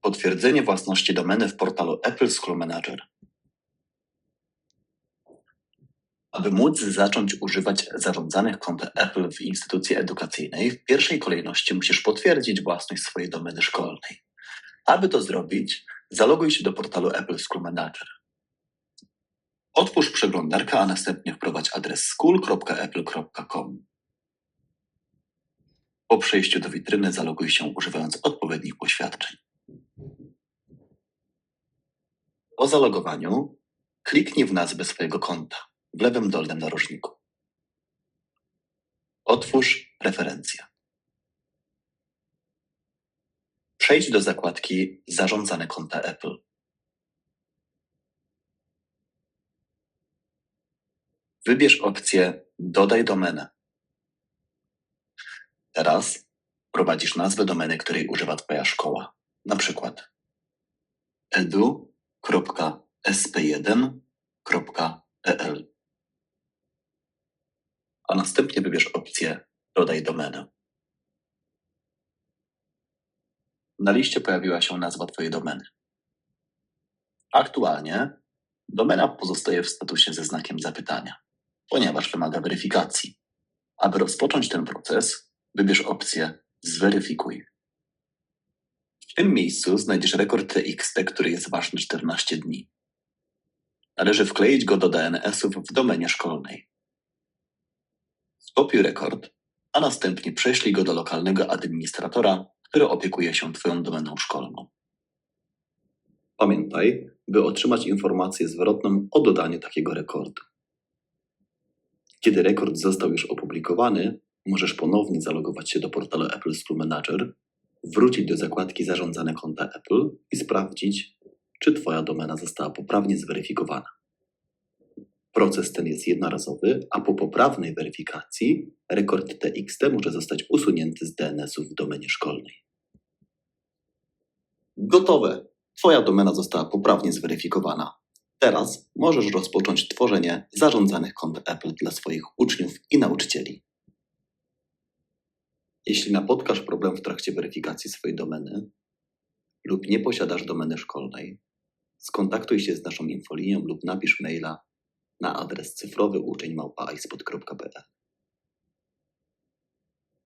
Potwierdzenie własności domeny w portalu Apple School Manager. Aby móc zacząć używać zarządzanych kont Apple w instytucji edukacyjnej, w pierwszej kolejności musisz potwierdzić własność swojej domeny szkolnej. Aby to zrobić, zaloguj się do portalu Apple School Manager. Otwórz przeglądarkę, a następnie wprowadź adres school.apple.com. Po przejściu do witryny zaloguj się używając odpowiednich poświadczeń. Po zalogowaniu kliknij w nazwę swojego konta w lewym dolnym narożniku. Otwórz preferencje. Przejdź do zakładki Zarządzane konta Apple. Wybierz opcję Dodaj domenę. Teraz prowadzisz nazwę domeny, której używa Twoja szkoła. Na przykład edu.sp1.pl A następnie wybierz opcję Dodaj domenę. Na liście pojawiła się nazwa Twojej domeny. Aktualnie domena pozostaje w statusie ze znakiem zapytania, ponieważ wymaga weryfikacji. Aby rozpocząć ten proces, wybierz opcję Zweryfikuj. Tym miejscu znajdziesz rekord TXT, który jest ważny 14 dni. Należy wkleić go do DNS-ów w domenie szkolnej. Skopiuj rekord, a następnie prześlij go do lokalnego administratora, który opiekuje się Twoją domeną szkolną. Pamiętaj, by otrzymać informację zwrotną o dodaniu takiego rekordu. Kiedy rekord został już opublikowany, możesz ponownie zalogować się do portalu Apple School Manager, wrócić do zakładki Zarządzane konta Apple i sprawdzić, czy Twoja domena została poprawnie zweryfikowana. Proces ten jest jednorazowy, a po poprawnej weryfikacji rekord TXT może zostać usunięty z DNS-u w domenie szkolnej. Gotowe! Twoja domena została poprawnie zweryfikowana. Teraz możesz rozpocząć tworzenie zarządzanych kont Apple dla swoich uczniów i nauczycieli. Jeśli napotkasz problem w trakcie weryfikacji swojej domeny lub nie posiadasz domeny szkolnej, skontaktuj się z naszą infolinią lub napisz maila na adres cyfrowy uczeń